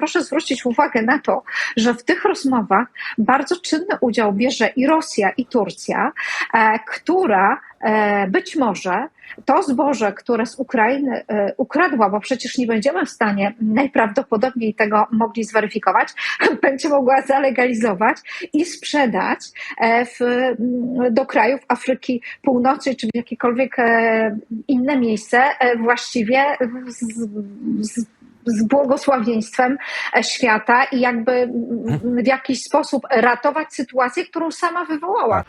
proszę zwrócić uwagę na to, że w tych rozmowach bardzo czynny udział bierze i Rosja, i Turcja, e, która e, być może to zboże, które z Ukrainy e, ukradła, bo przecież nie będziemy w stanie najprawdopodobniej tego mogli zweryfikować, będzie mogła zalegalizować i sprzedać w, do krajów Afryki Północnej czy w jakiekolwiek inne miejsce, właściwie z, z, z błogosławieństwem e, świata i jakby w jakiś sposób ratować sytuację, którą sama wywołała.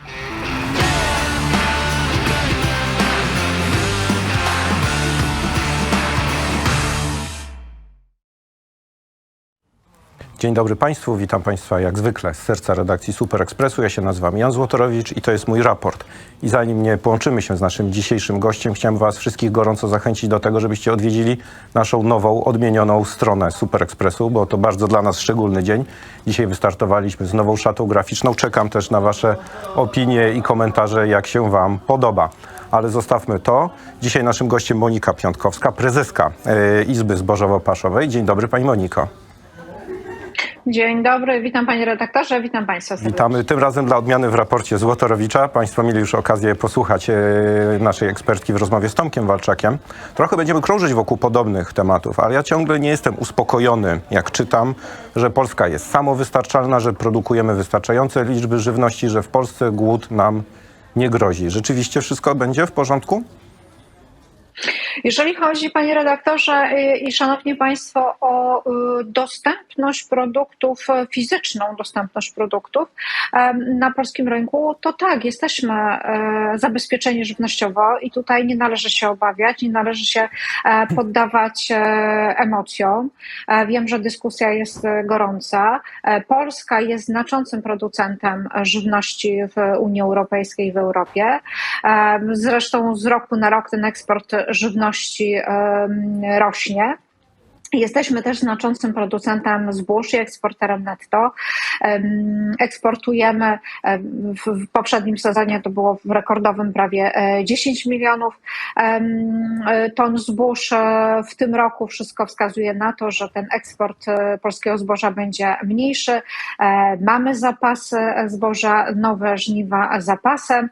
Dzień dobry Państwu, witam Państwa jak zwykle z serca redakcji Super Expressu. Ja się nazywam Jan Złotorowicz i to jest mój raport. I zanim nie połączymy się z naszym dzisiejszym gościem, chciałem Was wszystkich gorąco zachęcić do tego, żebyście odwiedzili naszą nową, odmienioną stronę Super Expressu, bo to bardzo dla nas szczególny dzień. Dzisiaj wystartowaliśmy z nową szatą graficzną. Czekam też na Wasze opinie i komentarze, jak się Wam podoba. Ale zostawmy to. Dzisiaj naszym gościem Monika Piątkowska, prezeska e, Izby Zbożowo-Paszowej. Dzień dobry Pani Moniko. Dzień dobry, witam panie redaktorze, witam państwa serdecznie. Witamy tym razem dla odmiany w raporcie Złotorowicza. Państwo mieli już okazję posłuchać e, naszej ekspertki w rozmowie z Tomkiem Walczakiem. Trochę będziemy krążyć wokół podobnych tematów, ale ja ciągle nie jestem uspokojony, jak czytam, że Polska jest samowystarczalna, że produkujemy wystarczające liczby żywności, że w Polsce głód nam nie grozi. Rzeczywiście wszystko będzie w porządku? Jeżeli chodzi, panie redaktorze y, i szanowni państwo, o y, dostępność produktów, y, fizyczną dostępność produktów na polskim rynku, to tak, jesteśmy e, zabezpieczeni żywnościowo i tutaj nie należy się obawiać, nie należy się e, poddawać e, emocjom. Wiem, że dyskusja jest gorąca. Polska jest znaczącym producentem żywności w Unii Europejskiej w Europie. Zresztą z roku na rok ten eksport żywności rośnie. Jesteśmy też znaczącym producentem zbóż i eksporterem netto. Em, Eksportujemy em, w poprzednim sezonie to było w rekordowym prawie e, 10 milionów em, e, ton zbóż. E, W tym roku wszystko wskazuje na to, że ten eksport e, polskiego zboża będzie mniejszy. E, Mamy zapasy zboża, nowe żniwa zapasem,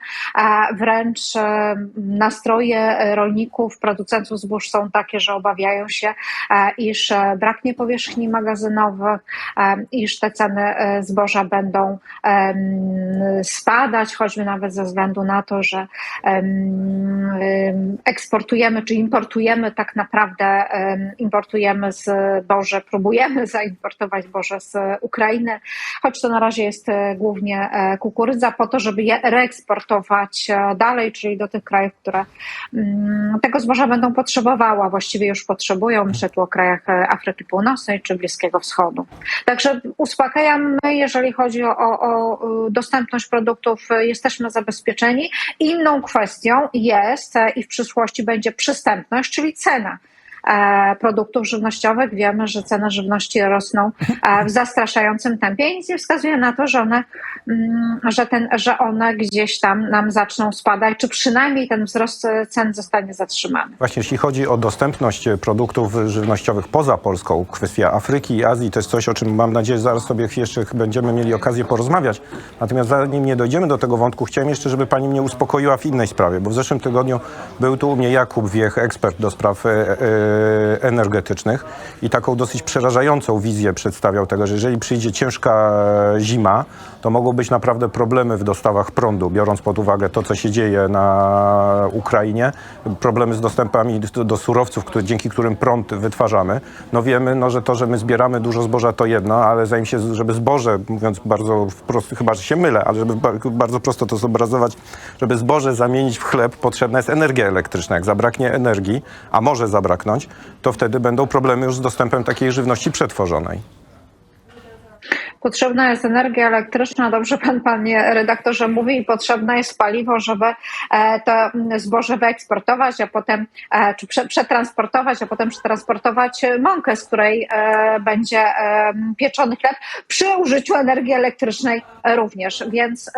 wręcz e, nastroje rolników, producentów zbóż są takie, że obawiają się, e, iż e, braknie powierzchni magazynowych, e, iż te ceny e, zboża będą spadać, choćby nawet ze względu na to, że em, em, eksportujemy czy importujemy tak naprawdę em, importujemy zboże, próbujemy zaimportować zboże z Ukrainy, choć to na razie jest głównie kukurydza, po to, żeby je reeksportować dalej, czyli do tych krajów, które mm, tego zboża będą potrzebowały, a właściwie już potrzebują. Myślę tu o krajach e, Afryki Północnej czy Bliskiego Wschodu. Także uspokajam, my, jeżeli chodzi o, o, y, dostępność produktów, y, jesteśmy zabezpieczeni. Inną kwestią jest e, i w przyszłości będzie przystępność, czyli cena e, produktów żywnościowych. Wiemy, że ceny żywności rosną e, w zastraszającym tempie i nic nie wskazuje na to, że one, mm, że, ten, że one gdzieś tam nam zaczną spadać, czy przynajmniej ten wzrost e, cen zostanie zatrzymany. Właśnie jeśli chodzi o dostępność e, produktów żywnościowych poza Polską, kwestia Afryki i Azji, to jest coś, o czym mam nadzieję zaraz sobie jeszcze będziemy mieli okazję porozmawiać. Natomiast zanim nie dojdziemy do tego wątku, chciałem jeszcze, żeby pani mnie uspokoiła w innej sprawie, bo w zeszłym tygodniu był tu u mnie Jakub Wiech, ekspert do spraw e, e, energetycznych i taką dosyć przerażającą wizję przedstawiał tego, że jeżeli przyjdzie ciężka zima, to mogą być naprawdę problemy w dostawach prądu, biorąc pod uwagę to, co się dzieje na Ukrainie, problemy z dostępami do, surowców, dzięki którym prąd wytwarzamy. No wiemy, no, że to, że my zbieramy dużo zboża to jedno, ale zanim się, żeby zboże, mówiąc bardzo wprost, chyba, że się mylę, ale żeby ba- bardzo prosto to zobrazować, żeby zboże zamienić w chleb, potrzebna jest energia elektryczna. Jak zabraknie energii, a może zabraknąć, to wtedy będą problemy już z dostępem takiej żywności przetworzonej. Potrzebna jest energia elektryczna, dobrze pan, panie redaktorze mówi, i potrzebne jest paliwo, żeby e, to zboże wyeksportować, a potem, e, czy prze, przetransportować, a potem przetransportować mąkę, z której e, będzie pieczony chleb, przy użyciu energii elektrycznej również. Więc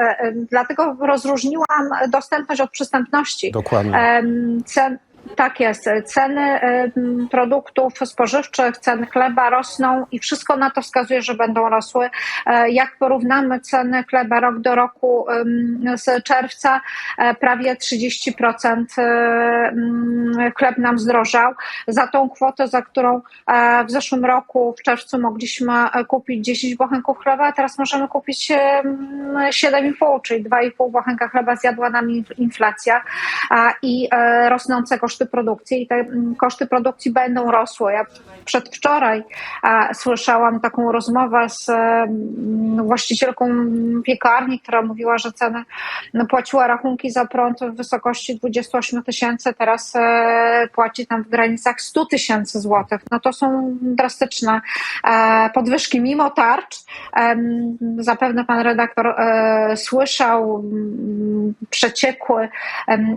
dlatego rozróżniłam dostępność od przystępności. Dokładnie. Cen, Tak jest. Ceny em, produktów spożywczych, ceny chleba rosną i wszystko na to wskazuje, że będą rosły. E, Jak porównamy ceny chleba rok do roku z czerwca, e, prawie 30% e, mm, chleb nam zdrożał. Za tą kwotę, za którą e, w zeszłym roku w czerwcu mogliśmy e, kupić 10 bochenków chleba, a teraz możemy kupić em, 7,5, czyli 2,5 bochenka chleba zjadła nam inf- inflacja i e, rosnące koszty produkcji i te mm, koszty produkcji będą rosły. Ja przedwczoraj słyszałam taką rozmowę z em, właścicielką piekarni, która mówiła, że ceny no, płaciła rachunki za prąd w wysokości 28 tysięcy, teraz e, płaci tam w granicach 100 tysięcy złotych. No to są drastyczne e, podwyżki mimo tarcz. Zapewne pan redaktor e, słyszał mm, przeciekły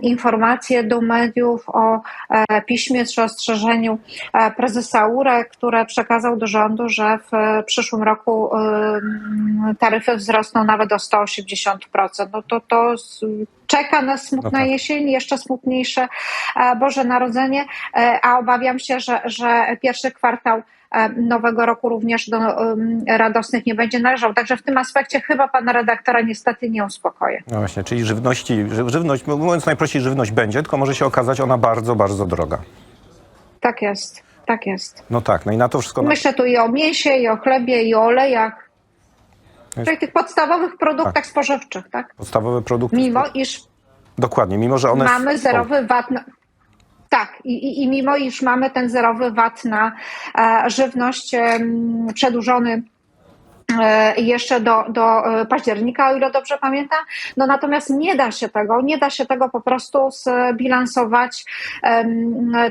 informacje do mediów o e, piśmie czy ostrzeżeniu e, prezesa URE, które przekazał do rządu, że w e, przyszłym roku taryfy wzrosną nawet o 180%. No to, to czeka nas smutna No tak. jesień, jeszcze smutniejsze Boże Narodzenie, a obawiam się, że, że pierwszy kwartał nowego roku również do radosnych nie będzie należał. Także w tym aspekcie chyba pana redaktora niestety nie uspokoję. No właśnie, czyli żywności, ży- żywność, mówiąc najprościej, żywność będzie, tylko może się okazać ona bardzo, bardzo droga. Tak jest, tak jest. No tak, no i na to wszystko... Myślę tu i o mięsie, i o chlebie, i o olejach, Jest- czyli tych podstawowych produktach Tak. spożywczych, tak? Podstawowe produkty. Mimo iż Dokładnie, mimo że one... mamy zerowy VAT na... Tak, i, i, mimo iż mamy ten zerowy VAT na e, żywność przedłużony jeszcze do, do e, października, o ile dobrze pamiętam. No natomiast nie da się tego, nie da się tego po prostu zbilansować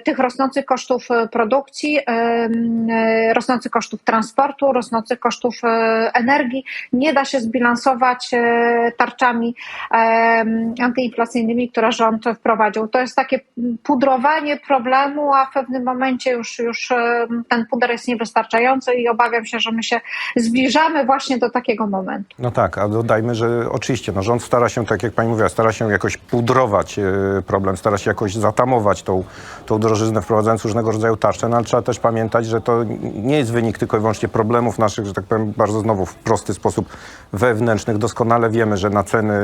tych rosnących kosztów e, produkcji, e, rosnących kosztów transportu, rosnących kosztów e, energii. Nie da się zbilansować e, tarczami antyinflacyjnymi, które rząd wprowadził. To jest takie pudrowanie problemu, a w pewnym momencie już, już ten puder jest niewystarczający i obawiam się, że my się zbliżamy właśnie do takiego momentu. No tak, a dodajmy, że oczywiście no, rząd stara się, tak jak pani mówiła, stara się jakoś pudrować e, problem, stara się jakoś zatamować tą, tą drożyznę, wprowadzając różnego rodzaju tarcze, no ale trzeba też pamiętać, że to nie jest wynik tylko i wyłącznie problemów naszych, że tak powiem, bardzo znowu w prosty sposób wewnętrznych. Doskonale wiemy, że na ceny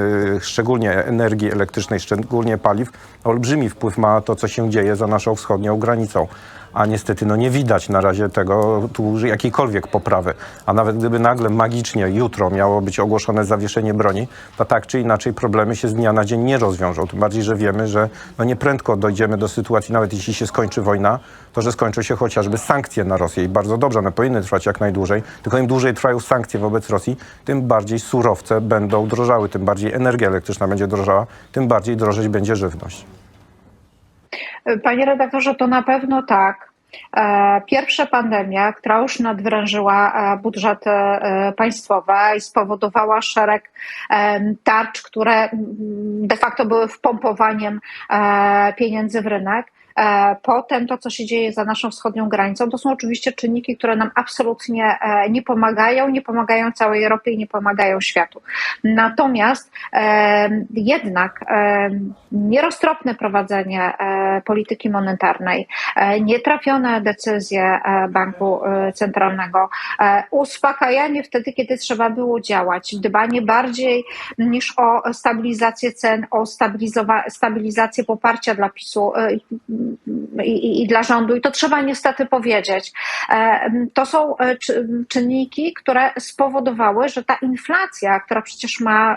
szczególnie energii elektrycznej, szczególnie paliw, olbrzymi wpływ ma to, co się dzieje za naszą wschodnią granicą. A niestety no nie widać na razie tego, tu jakiejkolwiek poprawy. A nawet gdyby nagle magicznie jutro miało być ogłoszone zawieszenie broni, to tak czy inaczej problemy się z dnia na dzień nie rozwiążą. Tym bardziej, że wiemy, że no nieprędko dojdziemy do sytuacji, nawet jeśli się skończy wojna, to że skończą się chociażby sankcje na Rosję. I bardzo dobrze, one powinny trwać jak najdłużej. Tylko im dłużej trwają sankcje wobec Rosji, tym bardziej surowce będą drożały, tym bardziej energia elektryczna będzie drożała, tym bardziej drożeć będzie żywność. Panie redaktorze, to na pewno tak. E, Pierwsza pandemia, która już nadwrężyła e, budżety e, państwowe i spowodowała szereg tarcz, które mm, de facto były wpompowaniem pieniędzy w rynek. E, Potem to, co się dzieje za naszą wschodnią granicą, to są oczywiście czynniki, które nam absolutnie e, nie pomagają, nie pomagają całej Europie i nie pomagają światu. Natomiast e, jednak nieroztropne prowadzenie polityki monetarnej, nietrafione decyzje banku centralnego, uspokajanie wtedy, kiedy trzeba było działać, dbanie bardziej niż o stabilizację cen, o stabilizację poparcia dla PiSu i, i, dla rządu. I to trzeba niestety powiedzieć. E, To są e, czy- czynniki, które spowodowały, że ta inflacja, która przecież ma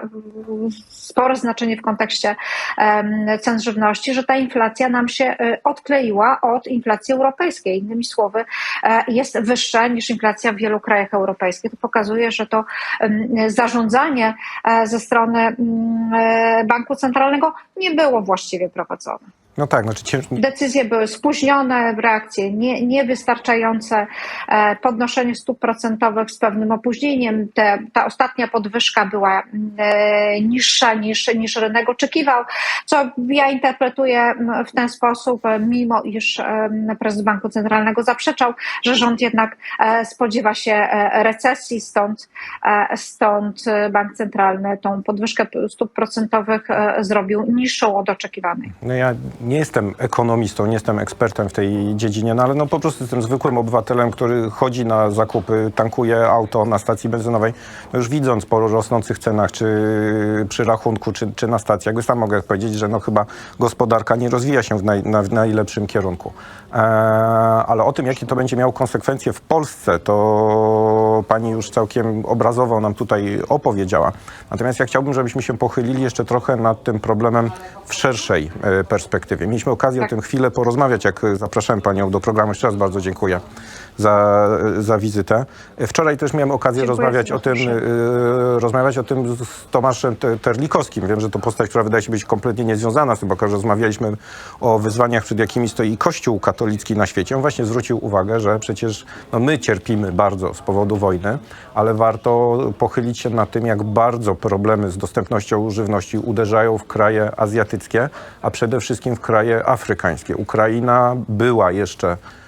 spore znaczenie w kontekście cen żywności, że ta inflacja nam się e, odkleiła od inflacji europejskiej. Innymi słowy, jest wyższa niż inflacja w wielu krajach europejskich. To pokazuje, że to zarządzanie ze strony mm, Banku Centralnego nie było właściwie prowadzone. No tak, znaczy cięż... Decyzje były spóźnione, reakcje nie, niewystarczające, e, podnoszenie stóp procentowych z pewnym opóźnieniem. Te, ta ostatnia podwyżka była e, niższa niż, niż rynek oczekiwał, co ja interpretuję w ten sposób, mimo iż e, prezes Banku Centralnego zaprzeczał, że rząd jednak spodziewa się recesji, stąd, stąd Bank Centralny tą podwyżkę stóp procentowych zrobił niższą od oczekiwanej. No ja nie jestem ekonomistą, nie jestem ekspertem w tej dziedzinie, no ale no po prostu jestem zwykłym obywatelem, który chodzi na zakupy, tankuje auto na stacji benzynowej, no już widząc po rosnących cenach, czy przy rachunku, czy, czy na stacji, jakby sam mogę powiedzieć, że no chyba gospodarka nie rozwija się w, naj, na, w najlepszym kierunku. E, ale o tym, jakie to będzie miało konsekwencje w Polsce, to pani już całkiem obrazowo nam tutaj opowiedziała. Natomiast ja chciałbym, żebyśmy się pochylili jeszcze trochę nad tym problemem w szerszej e, perspektywie. Mieliśmy okazję Tak. o tym chwilę porozmawiać, jak e, zapraszałem panią do programu. Jeszcze raz bardzo dziękuję za, za wizytę. Wczoraj też miałem okazję Dziękuję rozmawiać o tym, zaproszenie. e, rozmawiać o tym z- Tomaszem Te- Terlikowskim. Wiem, że to postać, która wydaje się być kompletnie niezwiązana z tym, bo rozmawialiśmy o wyzwaniach, przed jakimi stoi Kościół katolicki na świecie. On właśnie zwrócił uwagę, że przecież no, my cierpimy bardzo z powodu wojny, ale warto pochylić się nad tym, jak bardzo problemy z dostępnością żywności uderzają w kraje azjatyckie, a przede wszystkim w kraje afrykańskie. Ukraina była jeszcze y,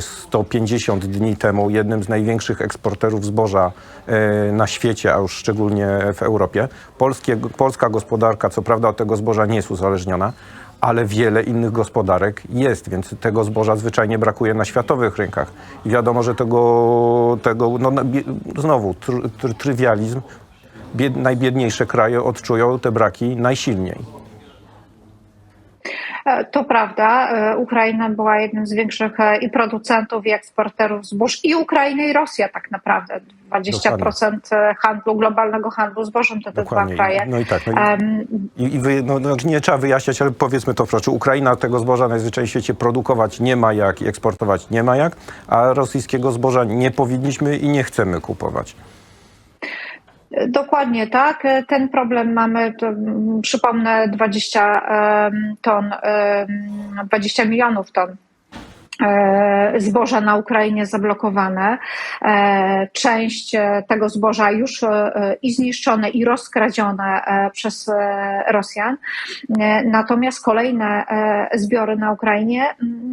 150 dni temu jednym z największych eksporterów zboża y, na świecie, a już szczególnie w Europie. Polskie, polska gospodarka, co prawda od tego zboża nie jest uzależniona, ale wiele innych gospodarek jest, więc tego zboża zwyczajnie brakuje na światowych rynkach. I wiadomo, że tego, tego no, znowu tr, tr, trywializm, bied, najbiedniejsze kraje odczują te braki najsilniej. E, To prawda. E, Ukraina była jednym z większych e, i producentów, i eksporterów zbóż. I Ukraina, i Rosja tak naprawdę. 20% handlu, globalnego handlu zbożem to te dwa Dokładnie. kraje. No i tak. No i, I, i wy, no, no, nie trzeba wyjaśniać, ale powiedzmy to wprost. Ukraina tego zboża najzwyczajniej w świecie produkować nie ma jak i eksportować nie ma jak, a rosyjskiego zboża nie powinniśmy i nie chcemy kupować. Dokładnie tak. Ten problem mamy, to, mm, przypomnę, 20 em, ton, em, 20 milionów ton e, zboża na Ukrainie zablokowane. E, Część e, tego zboża już i zniszczone, i rozkradzione przez Rosjan. Natomiast kolejne zbiory na Ukrainie mm,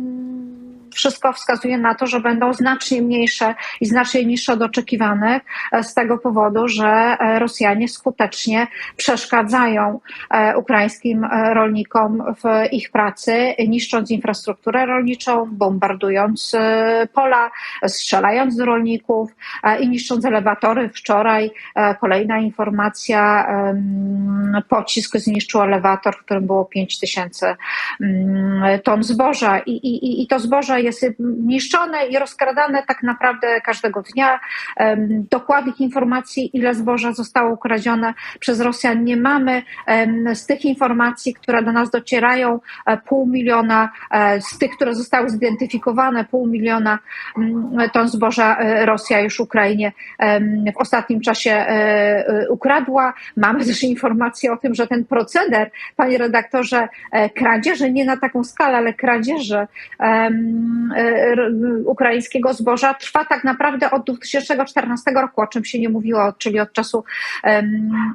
wszystko wskazuje na to, że będą znacznie mniejsze i znacznie niższe od oczekiwanych e, z tego powodu, że e, Rosjanie skutecznie przeszkadzają e, ukraińskim rolnikom w ich pracy, niszcząc infrastrukturę rolniczą, bombardując pola, strzelając do rolników i niszcząc elewatory. Wczoraj kolejna informacja, pocisk zniszczył elewator, w którym było 5 tysięcy mm, ton zboża i, i, i to zboże jest niszczone i rozkradane tak naprawdę każdego dnia. Dokładnych informacji, ile zboża zostało ukradzione przez Rosjan nie mamy. Z tych informacji, które do nas docierają, e, pół miliona, e, z tych, które zostały zidentyfikowane, pół miliona mm, ton zboża e, Rosja już Ukrainie w ostatnim czasie ukradła. Mamy też informacje o tym, że ten proceder, panie redaktorze, kradzieży, nie na taką skalę, ale kradzieży ukraińskiego zboża trwa tak naprawdę od 2014 roku, o czym się nie mówiło, czyli od czasu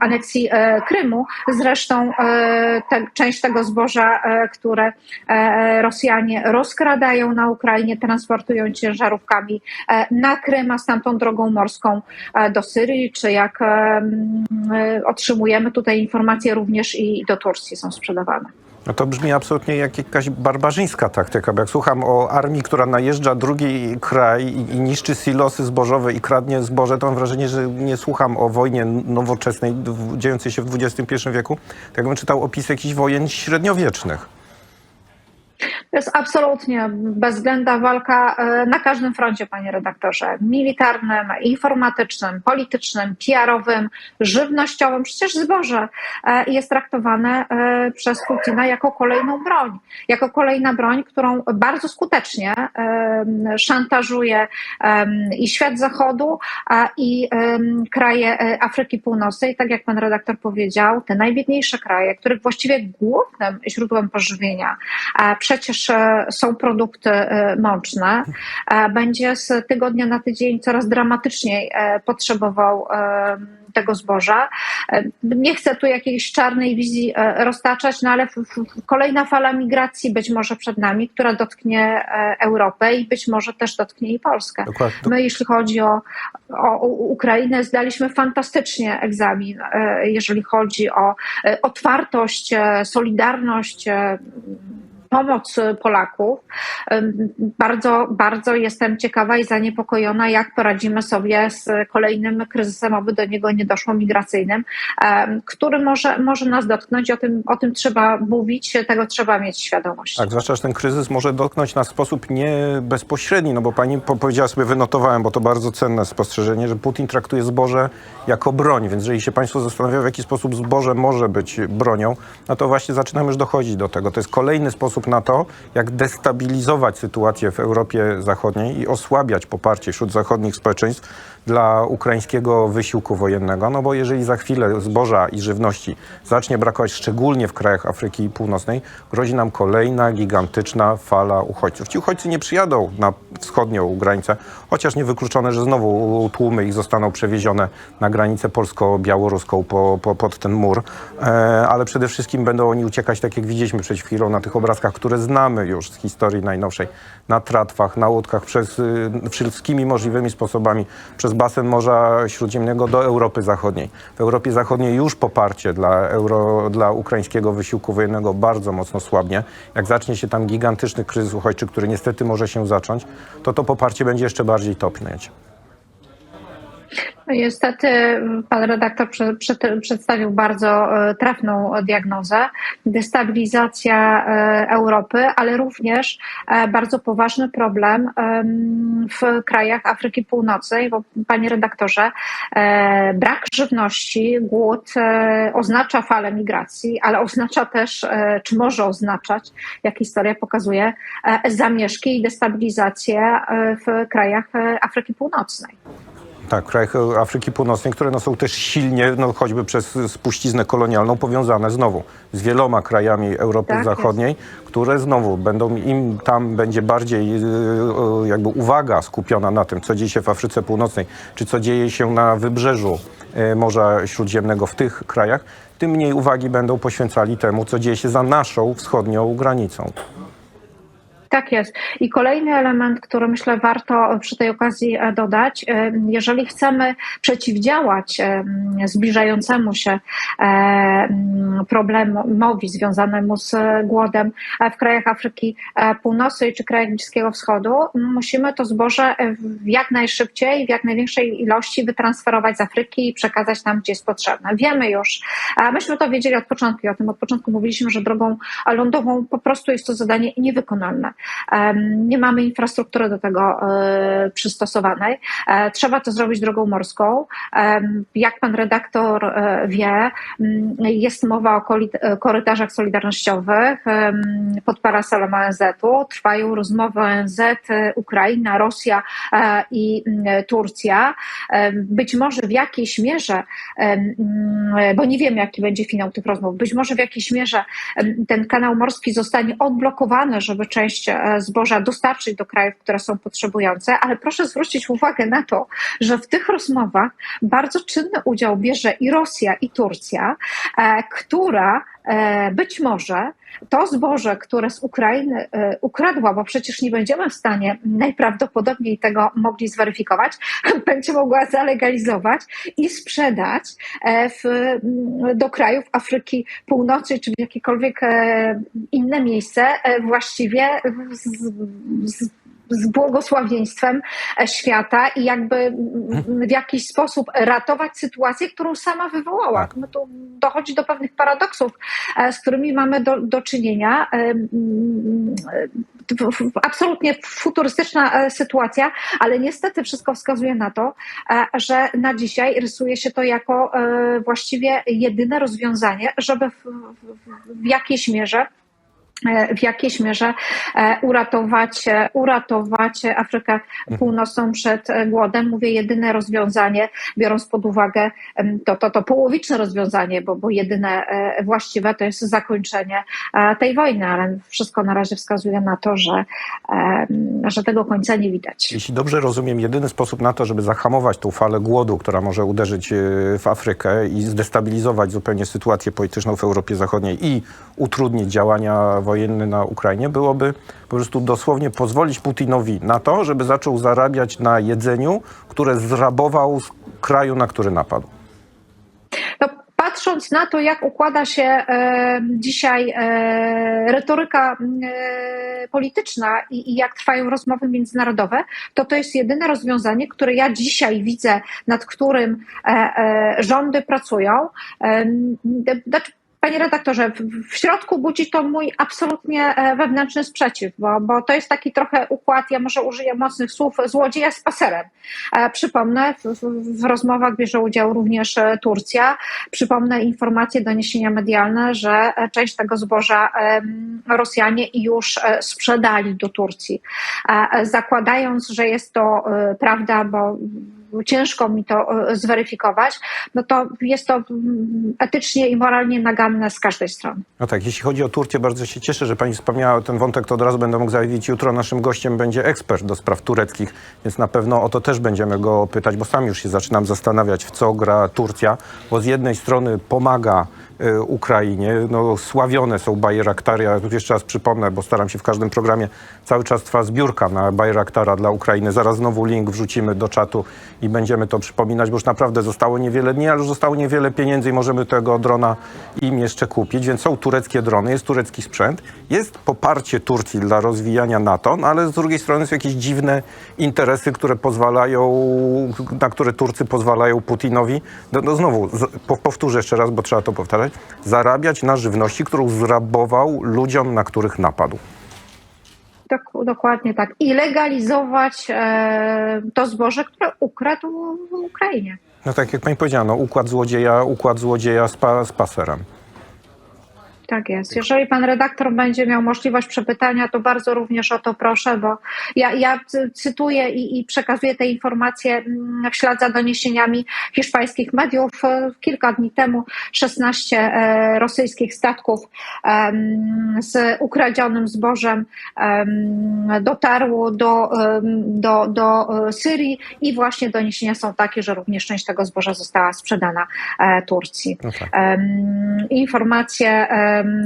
aneksji e, Krymu. Zresztą e, te, część tego zboża, e, które e, Rosjanie rozkradają na Ukrainie, transportują ciężarówkami e, na Krym, a stamtąd drogą morską e, do Syrii, czy jak em, e, otrzymujemy tutaj informacje, również i do Turcji są sprzedawane. No to brzmi absolutnie jak jakaś barbarzyńska taktyka, bo jak słucham o armii, która najeżdża drugi kraj i, i niszczy silosy zbożowe i kradnie zboże, to mam wrażenie, że nie słucham o wojnie nowoczesnej, dziejącej się w XXI wieku, tak jakbym czytał opis jakichś wojen średniowiecznych. To jest absolutnie bezwzględna walka e, na każdym froncie, panie redaktorze. Militarnym, informatycznym, politycznym, PR-owym, żywnościowym. Przecież zboże e, jest traktowane e, przez Putina jako kolejną broń. Jako kolejna broń, którą bardzo skutecznie szantażuje i świat zachodu, i kraje Afryki Północnej. Tak jak pan redaktor powiedział, te najbiedniejsze kraje, których właściwie głównym źródłem pożywienia przecież e, są produkty e, mączne, e, będzie z tygodnia na tydzień coraz dramatyczniej potrzebował tego zboża. Nie chcę tu jakiejś czarnej wizji roztaczać, no ale kolejna fala migracji być może przed nami, która dotknie Europę i być może też dotknie i Polskę. Dokładnie. My, jeśli chodzi o, o, Ukrainę, zdaliśmy fantastycznie egzamin, jeżeli chodzi o otwartość, solidarność, pomoc Polaków. Em, Bardzo, bardzo jestem ciekawa i zaniepokojona, jak poradzimy sobie z kolejnym kryzysem, aby do niego nie doszło, migracyjnym, który może, może nas dotknąć. O tym, o tym trzeba mówić, tego trzeba mieć świadomość. Tak, zwłaszcza, że ten kryzys może dotknąć nas w sposób nie bezpośredni, no bo pani po- powiedziała sobie, wynotowałem, bo to bardzo cenne spostrzeżenie, że Putin traktuje zboże jako broń, więc jeżeli się państwo zastanawiają, w jaki sposób zboże może być bronią, no to właśnie zaczynamy już dochodzić do tego. To jest kolejny sposób na to, jak destabilizować sytuację w Europie Zachodniej i osłabiać poparcie wśród zachodnich społeczeństw dla ukraińskiego wysiłku wojennego, no bo jeżeli za chwilę zboża i żywności zacznie brakować, szczególnie w krajach Afryki Północnej, grozi nam kolejna gigantyczna fala uchodźców. Ci uchodźcy nie przyjadą na wschodnią granicę, chociaż niewykluczone, że znowu tłumy ich zostaną przewiezione na granicę polsko-białoruską po, po, pod ten mur, e, ale przede wszystkim będą oni uciekać, tak jak widzieliśmy przed chwilą na tych obrazkach, które znamy już z historii najnowszej, na tratwach, na łódkach, przez y, wszystkimi możliwymi sposobami, przez basen Morza Śródziemnego do Europy Zachodniej. W Europie Zachodniej już poparcie dla, euro, dla ukraińskiego wysiłku wojennego bardzo mocno słabnie. Jak zacznie się tam gigantyczny kryzys uchodźczy, który niestety może się zacząć, to to poparcie będzie jeszcze bardziej topnieć. Niestety pan redaktor prze, prze, przedstawił bardzo e, trafną diagnozę. Destabilizacja e, Europy, ale również e, bardzo poważny problem em, w krajach Afryki Północnej, bo panie redaktorze, e, brak żywności, głód e, oznacza falę migracji, ale oznacza też, e, czy może oznaczać, jak historia pokazuje, e, zamieszki i destabilizację e, w krajach e, Afryki Północnej. Tak, w krajach Afryki Północnej, które no, są też silnie, no, choćby przez spuściznę kolonialną, powiązane znowu z wieloma krajami Europy Tak jest. Zachodniej, które znowu będą, im tam będzie bardziej yy, jakby uwaga skupiona na tym, co dzieje się w Afryce Północnej, czy co dzieje się na wybrzeżu yy, Morza Śródziemnego w tych krajach, tym mniej uwagi będą poświęcali temu, co dzieje się za naszą wschodnią granicą. Tak jest. I kolejny element, który myślę warto przy tej okazji e, dodać, e, jeżeli chcemy przeciwdziałać e, zbliżającemu się e, m, problemowi związanemu z głodem w krajach Afryki Północnej czy krajach Bliskiego Wschodu, musimy to zboże jak najszybciej, w jak największej ilości wytransferować z Afryki i przekazać tam, gdzie jest potrzebne. Wiemy już, myśmy to wiedzieli od początku i o tym od początku mówiliśmy, że drogą lądową po prostu jest to zadanie niewykonalne. Nie mamy infrastruktury do tego e, przystosowanej. E, Trzeba to zrobić drogą morską. Jak pan redaktor e, wie, m, jest mowa o korytarzach solidarnościowych pod parasolem ONZ-u. Trwają rozmowy ONZ, Ukraina, Rosja i m, Turcja. Być może w jakiejś mierze, em, bo nie wiemy, jaki będzie finał tych rozmów, być może w jakiejś mierze ten kanał morski zostanie odblokowany, żeby część zboża dostarczyć do krajów, które są potrzebujące, ale proszę zwrócić uwagę na to, że w tych rozmowach bardzo czynny udział bierze i Rosja, i Turcja, e, która e, być może to zboże, które z Ukrainy e, ukradła, bo przecież nie będziemy w stanie najprawdopodobniej tego mogli zweryfikować, będzie mogła zalegalizować i sprzedać e, w, m, do krajów Afryki Północnej czy w jakiekolwiek e, inne miejsce e, właściwie z, z, z błogosławieństwem e, świata i jakby w jakiś sposób ratować sytuację, którą sama wywołała. Tak. No tu dochodzi do pewnych paradoksów, e, z którymi mamy do, do czynienia. E, Absolutnie futurystyczna sytuacja, ale niestety wszystko wskazuje na to, że na dzisiaj rysuje się to jako właściwie jedyne rozwiązanie, żeby w, w, w jakiejś mierze w jakiejś mierze e, uratować, e, uratować Afrykę Północną przed e, głodem. Mówię jedyne rozwiązanie, biorąc pod uwagę to, to, to połowiczne rozwiązanie, bo, bo jedyne e, właściwe to jest zakończenie e, tej wojny, ale wszystko na razie wskazuje na to, że, że tego końca nie widać. Jeśli dobrze rozumiem, jedyny sposób na to, żeby zahamować tą falę głodu, która może uderzyć e, w Afrykę i zdestabilizować zupełnie sytuację polityczną w Europie Zachodniej i utrudnić działania wojenne na Ukrainie, byłoby po prostu dosłownie pozwolić Putinowi na to, żeby zaczął zarabiać na jedzeniu, które zrabował z kraju, na który napadł. No, patrząc na to, jak układa się e, dzisiaj e, retoryka e, polityczna i, jak trwają rozmowy międzynarodowe, to to jest jedyne rozwiązanie, które ja dzisiaj widzę, nad którym rządy pracują. Znaczy, Panie redaktorze, w- środku budzi to mój absolutnie e, wewnętrzny sprzeciw, bo, bo to jest taki trochę układ, ja może użyję mocnych słów, złodzieja z paserem. E, Przypomnę, w, w, rozmowach bierze udział również e, Turcja. Przypomnę informacje, doniesienia medialne, że część tego zboża Rosjanie już sprzedali do Turcji. Zakładając, że jest to prawda, bo ciężko mi to e, zweryfikować, no to jest to mm, etycznie i moralnie naganne z każdej strony. No tak, jeśli chodzi o Turcję, bardzo się cieszę, że pani wspomniała ten wątek, to od razu będę mógł zajawić. Jutro naszym gościem będzie ekspert do spraw tureckich, więc na pewno o to też będziemy go pytać, bo sam już się zaczynam zastanawiać, w co gra Turcja, bo z jednej strony pomaga Ukrainie, no sławione są Bajraktary, ja tu jeszcze raz przypomnę, bo staram się w każdym programie, cały czas trwa zbiórka na Bajraktara dla Ukrainy. Zaraz znowu link wrzucimy do czatu i będziemy to przypominać, bo już naprawdę zostało niewiele dni, ale już zostało niewiele pieniędzy i możemy tego drona im jeszcze kupić, więc są tureckie drony, jest turecki sprzęt, jest poparcie Turcji dla rozwijania NATO, no ale z drugiej strony są jakieś dziwne interesy, które pozwalają, na które Turcy pozwalają Putinowi, no, no znowu, powtórzę jeszcze raz, bo trzeba to powtarzać, zarabiać na żywności, którą zrabował ludziom, na których napadł. Dok- dokładnie tak. I legalizować e, to zboże, które ukradł w Ukrainie. No tak jak pani powiedziała, no, układ złodzieja, układ złodzieja z, pa, z paserem. Tak jest. Jeżeli pan redaktor będzie miał możliwość przepytania, to bardzo również o to proszę, bo ja, ja cy- cytuję i, i przekazuję te informacje mm, w ślad za doniesieniami hiszpańskich mediów. E, Kilka dni temu 16 e, rosyjskich statków z ukradzionym zbożem em, dotarło do, do, do e, Syrii i właśnie doniesienia są takie, że również część tego zboża została sprzedana Turcji. No tak. Informacje,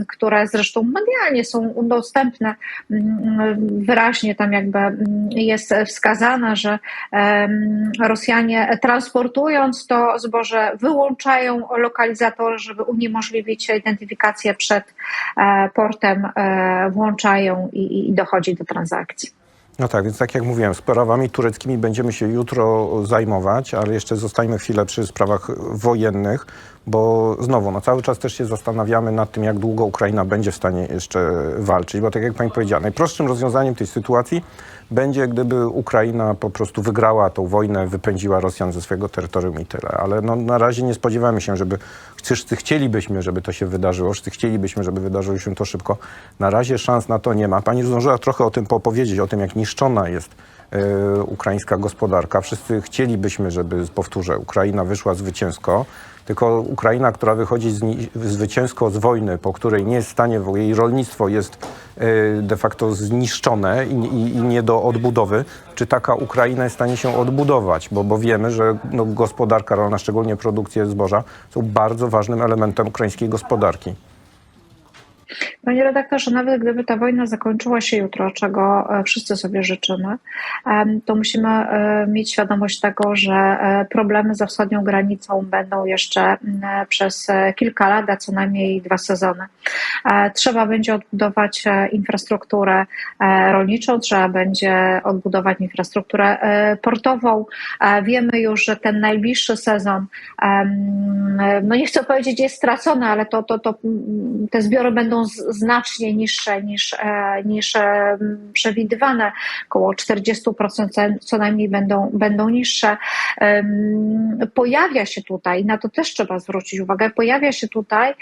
które zresztą medialnie są dostępne, mm, wyraźnie tam jakby mm, jest wskazane, że Rosjanie transportując to zboże wyłączają lokalizatory, żeby uniemożliwić identyfikację przed e, portem, e, włączają i, i dochodzi do transakcji. No tak, więc tak jak mówiłem, sprawami tureckimi będziemy się jutro zajmować, ale jeszcze zostańmy chwilę przy sprawach wojennych, bo znowu, no cały czas też się zastanawiamy nad tym, jak długo Ukraina będzie w stanie jeszcze walczyć, bo tak jak pani powiedziała, najprostszym rozwiązaniem tej sytuacji będzie, gdyby Ukraina po prostu wygrała tą wojnę, wypędziła Rosjan ze swojego terytorium i tyle. Ale no, na razie nie spodziewamy się, żeby, wszyscy chcielibyśmy, żeby to się wydarzyło, wszyscy chcielibyśmy, żeby wydarzyło się to szybko. Na razie szans na to nie ma. Pani zdążyła trochę o tym opowiedzieć, o tym, jak niszczona jest e, ukraińska gospodarka. Wszyscy chcielibyśmy, żeby, powtórzę, Ukraina wyszła zwycięsko, tylko Ukraina, która wychodzi z, zwycięsko z wojny, po której nie jest w stanie, bo jej rolnictwo jest e, de facto zniszczone i, i, i nie do odbudowy, czy taka Ukraina jest w stanie się odbudować? Bo, bo wiemy, że no, gospodarka rolna, szczególnie produkcja zboża, są bardzo ważnym elementem ukraińskiej gospodarki. Panie redaktorze, nawet gdyby ta wojna zakończyła się jutro, czego e, wszyscy sobie życzymy, to musimy e, mieć świadomość tego, że e, problemy ze wschodnią granicą będą jeszcze m, przez kilka lat, a co najmniej dwa sezony. Trzeba będzie odbudować infrastrukturę rolniczą, trzeba będzie odbudować infrastrukturę portową. Wiemy już, że ten najbliższy sezon, no nie chcę powiedzieć jest stracony, ale to, to, to mm, te zbiory będą znacznie niższe niż, e, niż e, przewidywane. Około 40% co- najmniej będą, będą niższe. Pojawia się tutaj, na to też trzeba zwrócić uwagę, pojawia się tutaj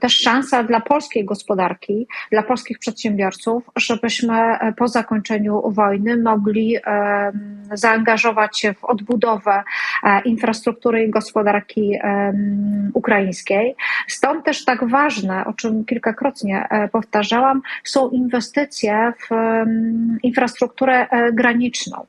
też szansa dla polskiej gospodarki, dla polskich przedsiębiorców, żebyśmy e, po zakończeniu wojny mogli zaangażować się w odbudowę infrastruktury i gospodarki ukraińskiej. Stąd też tak ważne, o czym kilkakrotnie e, powtarzałam, są inwestycje w infrastrukturę e, graniczną.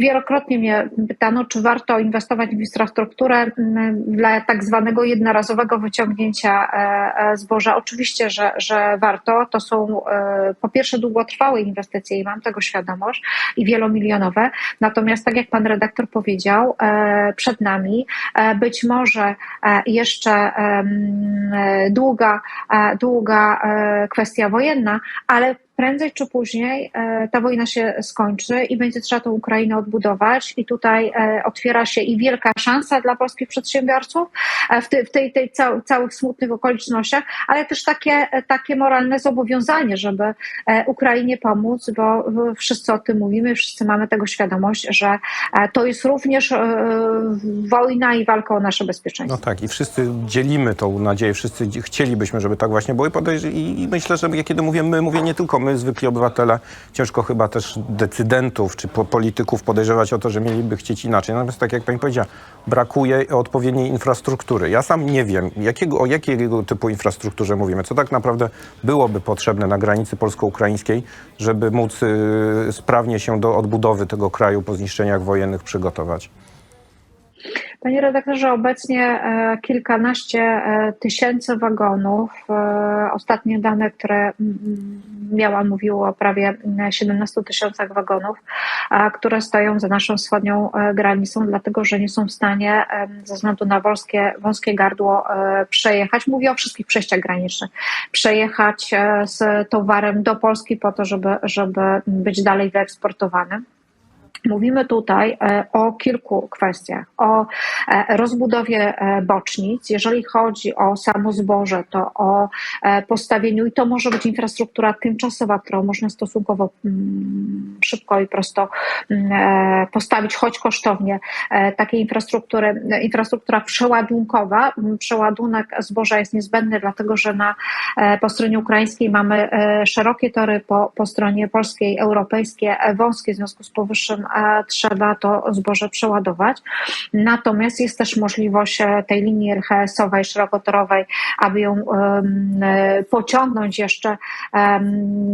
Wielokrotnie mnie pytano, czy warto inwestować w infrastrukturę mm, dla tak zwanego jednorazowego wyciągnięcia e, e, zboża. Oczywiście, że, że warto. To są e, po pierwsze długotrwałe inwestycje i mam tego świadomość i wielomilionowe. Natomiast tak jak pan redaktor powiedział, przed nami być może jeszcze długa, długa kwestia wojenna, ale prędzej czy później e, ta wojna się skończy i będzie trzeba tę Ukrainę odbudować. I tutaj e, otwiera się i wielka szansa dla polskich przedsiębiorców e, w, tej, w tej, tej cał, całych smutnych okolicznościach, ale też takie, takie moralne zobowiązanie, żeby Ukrainie pomóc, bo wszyscy o tym mówimy, wszyscy mamy tego świadomość, że to jest również wojna i walka o nasze bezpieczeństwo. No tak, i wszyscy dzielimy tą nadzieję, wszyscy chcielibyśmy, żeby tak właśnie było i, podejrz- i, myślę, że kiedy mówię my, mówię nie tylko my, zwykli obywatele, ciężko chyba też decydentów czy po, polityków podejrzewać o to, że mieliby chcieć inaczej. Natomiast tak jak pani powiedziała, brakuje odpowiedniej infrastruktury. Ja sam nie wiem, jakiego, o jakiego typu infrastrukturze mówimy, co tak naprawdę byłoby potrzebne na granicy polsko-ukraińskiej, żeby móc y, sprawnie się do odbudowy tego kraju po zniszczeniach wojennych przygotować. Panie redaktorze, obecnie e, kilkanaście e, tysięcy wagonów. e, Ostatnie dane, które miałam, mówiło o prawie mm, 17 tysiącach wagonów, które stoją za naszą wschodnią granicą, dlatego że nie są w stanie ze względu na wąskie, wąskie gardło przejechać. Mówię o wszystkich przejściach granicznych. Przejechać z towarem do Polski po to, żeby, żeby być dalej wyeksportowanym. Mówimy tutaj e, o kilku kwestiach. O e, rozbudowie e, bocznic. Jeżeli chodzi o samo zboże, to o postawieniu, i to może być infrastruktura tymczasowa, którą można stosunkowo mm, szybko i prosto mm, postawić, choć kosztownie, takiej infrastruktury, infrastruktura przeładunkowa. Mm, Przeładunek zboża jest niezbędny, dlatego że na, po stronie ukraińskiej mamy szerokie tory, po, po stronie polskiej, europejskie, wąskie, w związku z powyższym trzeba to zboże przeładować. Natomiast jest też możliwość e, tej linii RHS-owej, szerokotorowej, aby ją e, pociągnąć jeszcze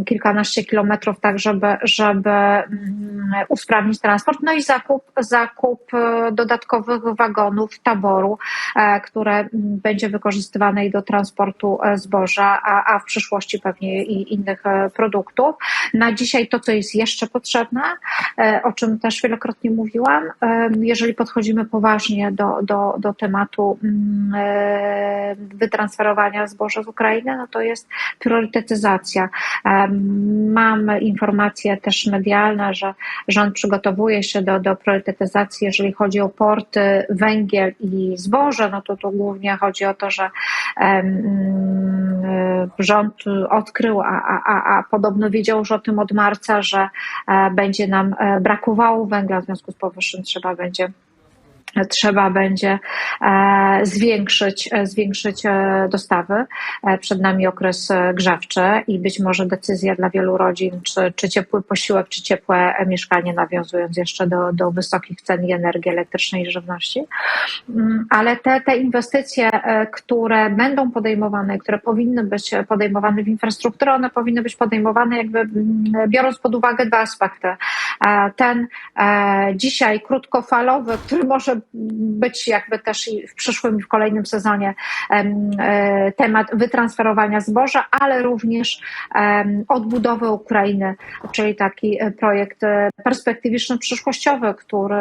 kilkanaście kilometrów, tak żeby, żeby mm, usprawnić transport. No i zakup, zakup e, dodatkowych wagonów taboru, które mm, będzie wykorzystywane i do transportu zboża, a, a w przyszłości pewnie i innych produktów. Na dzisiaj to, co jest jeszcze potrzebne, e, o czym też wielokrotnie mówiłam, jeżeli podchodzimy poważnie do, do, do tematu mm, e, wytransferowania zboża z Ukrainy, no to jest priorytetyzacja. Mamy informacje też medialne, że rząd przygotowuje się do, do priorytetyzacji, jeżeli chodzi o porty, węgiel i zboże, no to tu głównie chodzi o to, że em, e, rząd odkrył, a, a, a, podobno wiedział już tym od marca, że e, będzie nam e, brakowało węgla, w związku z powyższym trzeba będzie trzeba będzie e, zwiększyć, e, zwiększyć e, dostawy. Przed nami okres grzewczy i być może decyzja dla wielu rodzin, czy, czy ciepły posiłek, czy ciepłe mieszkanie, nawiązując jeszcze do, do wysokich cen energii elektrycznej i żywności. Mm, Ale te, te inwestycje, które będą podejmowane, które powinny być podejmowane w infrastrukturę, one powinny być podejmowane jakby mm, biorąc pod uwagę dwa aspekty. Ten e, dzisiaj krótkofalowy, który może być jakby też i w przyszłym i w kolejnym sezonie e, temat wytransferowania zboża, ale również odbudowy Ukrainy, czyli taki e, projekt perspektywiczny, przyszłościowy, który,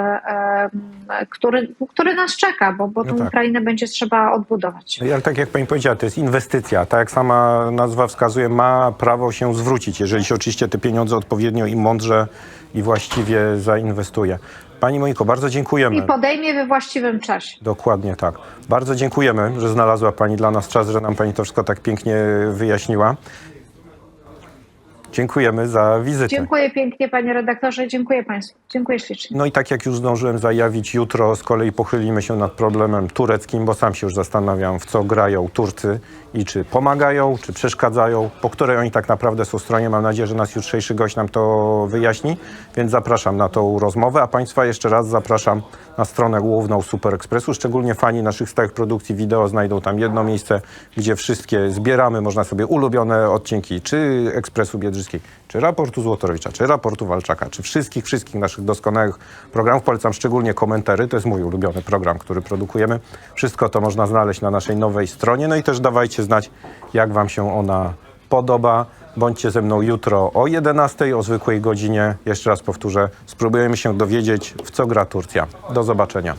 który, który nas czeka, bo, bo No tę tak. Ukrainę będzie trzeba odbudować. Ale tak jak pani powiedziała, to jest inwestycja. Tak jak sama nazwa wskazuje, ma prawo się zwrócić, jeżeli się oczywiście te pieniądze odpowiednio i mądrze i właściwie zainwestuje. Pani Moniko, bardzo dziękujemy. I podejmie we właściwym czasie. Dokładnie tak. Bardzo dziękujemy, że znalazła Pani dla nas czas, że nam Pani to wszystko tak pięknie wyjaśniła. Dziękujemy za wizytę. Dziękuję pięknie, panie redaktorze, dziękuję państwu. Dziękuję ślicznie. No i tak jak już zdążyłem zajawić, jutro z kolei pochylimy się nad problemem tureckim, bo sam się już zastanawiam, w co grają Turcy i czy pomagają, czy przeszkadzają, po której oni tak naprawdę są stronie. Mam nadzieję, że nas jutrzejszy gość nam to wyjaśni, więc zapraszam na tą rozmowę, a Państwa jeszcze raz zapraszam na stronę główną Super Expressu. Szczególnie fani naszych stałych produkcji wideo znajdą tam jedno miejsce, gdzie wszystkie zbieramy, można sobie ulubione odcinki, czy Ekspresu Biedrzyckiego, wszystkich, czy raportu Złotorowicza, czy raportu Walczaka, czy wszystkich, wszystkich naszych doskonałych programów. Polecam szczególnie komentary, to jest mój ulubiony program, który produkujemy. Wszystko to można znaleźć na naszej nowej stronie. No i też dawajcie znać, jak Wam się ona podoba. Bądźcie ze mną jutro o 11 o zwykłej godzinie. Jeszcze raz powtórzę, spróbujemy się dowiedzieć, w co gra Turcja. Do zobaczenia.